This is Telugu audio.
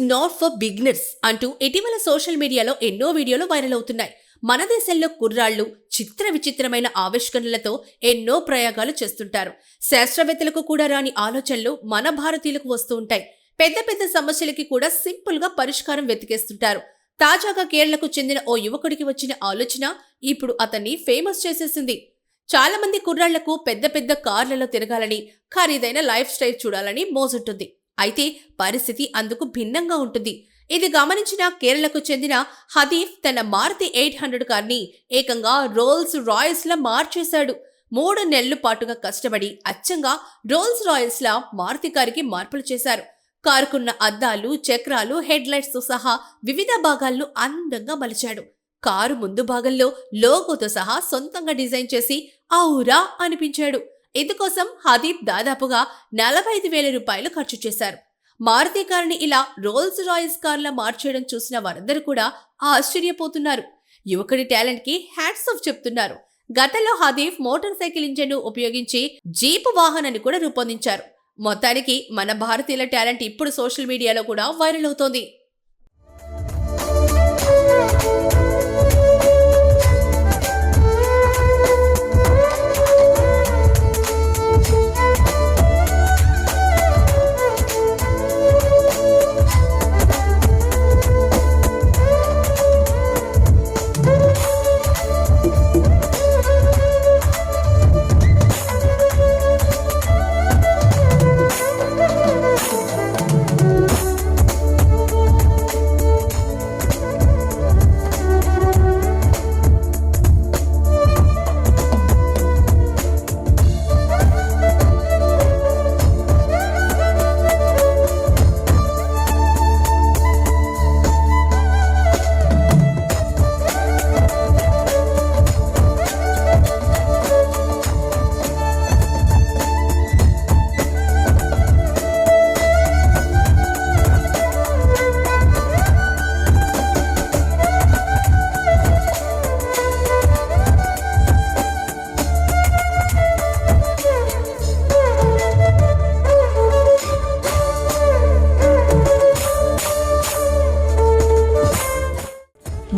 నాట్ ఫర్ బిగినర్స్ అంటూ ఇటీవల సోషల్ మీడియాలో ఎన్నో వీడియోలు వైరల్ అవుతున్నాయి. మన దేశంలో కుర్రాళ్ళు చిత్ర విచిత్రమైన ఆవిష్కరణలతో ఎన్నో ప్రయోగాలు చేస్తుంటారు. శాస్త్రవేత్తలకు కూడా రాని ఆలోచనలు మన భారతీయులకు వస్తూ ఉంటాయి. పెద్ద పెద్ద సమస్యలకి కూడా సింపుల్గా పరిష్కారం వెతికేస్తుంటారు. తాజాగా కేరళకు చెందిన ఓ యువకుడికి వచ్చిన ఆలోచన ఇప్పుడు అతన్ని ఫేమస్ చేసేసింది. చాలా మంది కుర్రాళ్ళకు పెద్ద పెద్ద కార్లలో తిరగాలని ఖరీదైన లైఫ్ స్టైల్ చూడాలని మోజుంటుంది. అయితే పరిస్థితి అందుకు భిన్నంగా ఉంటుంది. ఇది గమనించిన కేరళకు చెందిన హదీఫ్ తన మారుతి ఎయిట్ హండ్రెడ్ కార్ని ఏకంగా రోల్స్ రాయల్స్లా మార్చేశాడు. మూడు నెలలు పాటుగా కష్టపడి అచ్చంగా రోల్స్ రాయల్స్లా మారుతి కారుకి మార్పులు చేశారు. కారుకున్న అద్దాలు చక్రాలు హెడ్ లైట్స్ సహా వివిధ భాగాలను అందంగా మలిచాడు. కారు ముందు భాగంలో లోగోతో సహా సొంతంగా డిజైన్ చేసి ఔరా అనిపించాడు. ఇందుకోసం హదీప్ దాదాపుగా నలభై ఐదు వేల రూపాయలు ఖర్చు చేశారు. మారుతి కారుని ఇలా రోల్స్ రాయల్స్ కార్లా మార్చేయడం చూసిన వారందరూ కూడా ఆశ్చర్యపోతున్నారు. యువకుడి టాలెంట్కి హ్యాట్స్ ఆఫ్ చెప్తున్నారు. గతంలో హదీఫ్ మోటార్ సైకిల్ ఇంజన్ ఉపయోగించి జీపు వాహనాన్ని కూడా రూపొందించారు. మొత్తానికి మన భారతీయుల టాలెంట్ ఇప్పుడు సోషల్ మీడియాలో కూడా వైరల్ అవుతోంది.